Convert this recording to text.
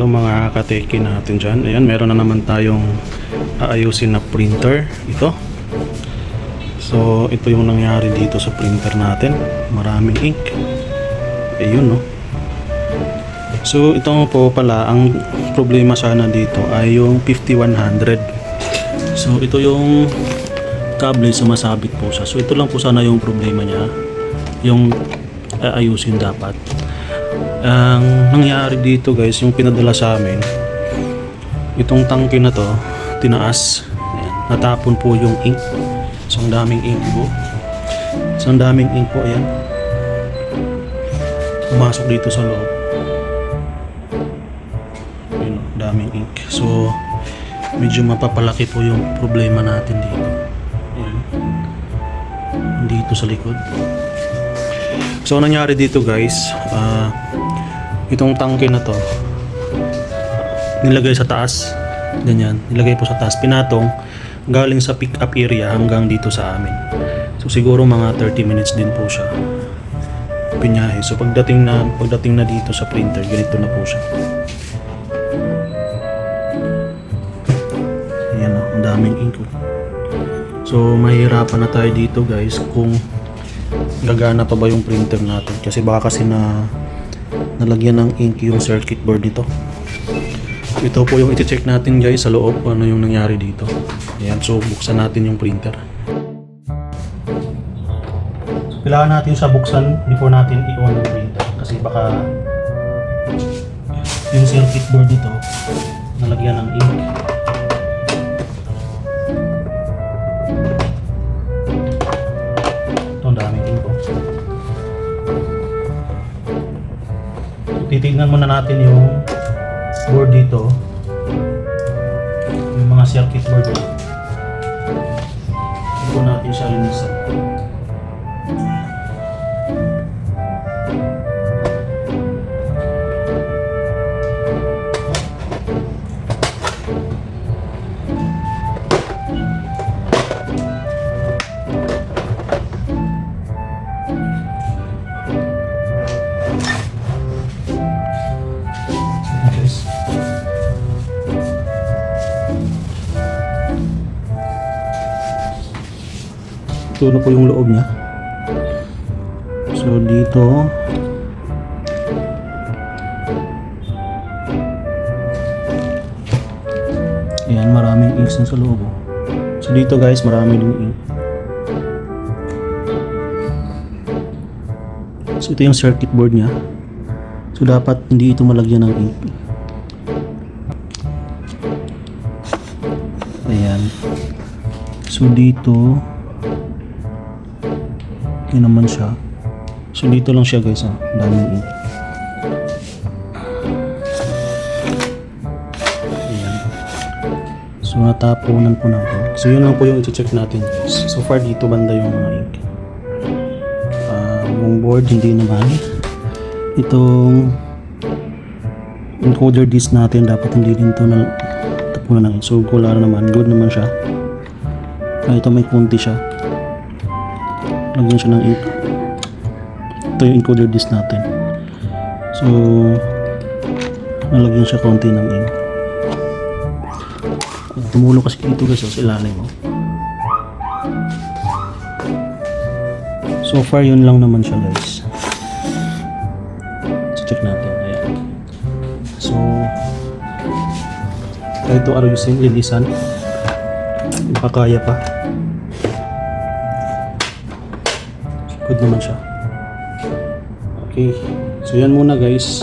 Hello mga kateki natin dyan. Ayan, meron na naman tayong aayusin na printer. Ito. So, ito yung nangyari dito sa printer natin. Maraming ink. Ayun, no? So, ito po pala, ang problema sana dito ay yung 5100. So, ito yung cable sumasabit po siya. So, ito lang po sana yung problema niya. Yung aayusin dapat. Ang nangyari dito guys, yung pinadala sa amin, itong tangke na to, tinaas. Ayan, natapon po yung ink. So, ang daming ink po. So, ang daming ink po, ayan. Pumasok dito sa loob. Ayun, oh, daming ink. So, medyo mapapalaki po yung problema natin dito. Ayan. Dito sa likod. So, ang nangyari dito guys, ah, itong tangke na to, nilagay sa taas. Ganyan, nilagay po sa taas. Pinatong galing sa pick up area hanggang dito sa amin. So, siguro mga 30 minutes din po siya. Pinyahe. So, pagdating na, pagdating na dito sa printer, ganito na po siya. Ayan o, ang daming ink. oh. So, mahirapan na tayo dito guys kung gagana pa ba yung printer natin? Kasi baka kasi na nalagyan ng ink yung circuit board nito. Ito po yung iti-check natin guys sa loob ano yung nangyari dito. Ayan so buksan natin yung printer. Kailangan natin siya buksan before natin i-on yung printer. Kasi baka yung circuit board nito nalagyan ng ink titignan muna natin yung board dito. Yung mga circuit board. Dito po natin siya linisan ito na po yung loob niya. So dito. Ayan maraming inks na sa loob oh. so dito guys marami din ink. So ito yung circuit board niya. So dapat hindi ito malagyan ng ink. Ayan. So dito yun naman siya. So dito lang siya guys, ah. Daming ink. So natapunan po natin. So yun lang po yung i-check natin. So far dito banda yung mga ink. Ah, yung board hindi naman. Itong encoder disk natin dapat hindi din to na tapunan. So wala naman. Good naman siya. Ah, ito may kunti siya lagyan siya ng ink. Ito yung encoder disk natin. So nalagyan siya konti ng ink. Tumulong kasi dito guys oh, sa ilalim mo so far yun lang naman siya guys. So check natin. Ayan. So try to ayusin linisan baka kaya pa Good naman siya. Okay. So yan muna guys.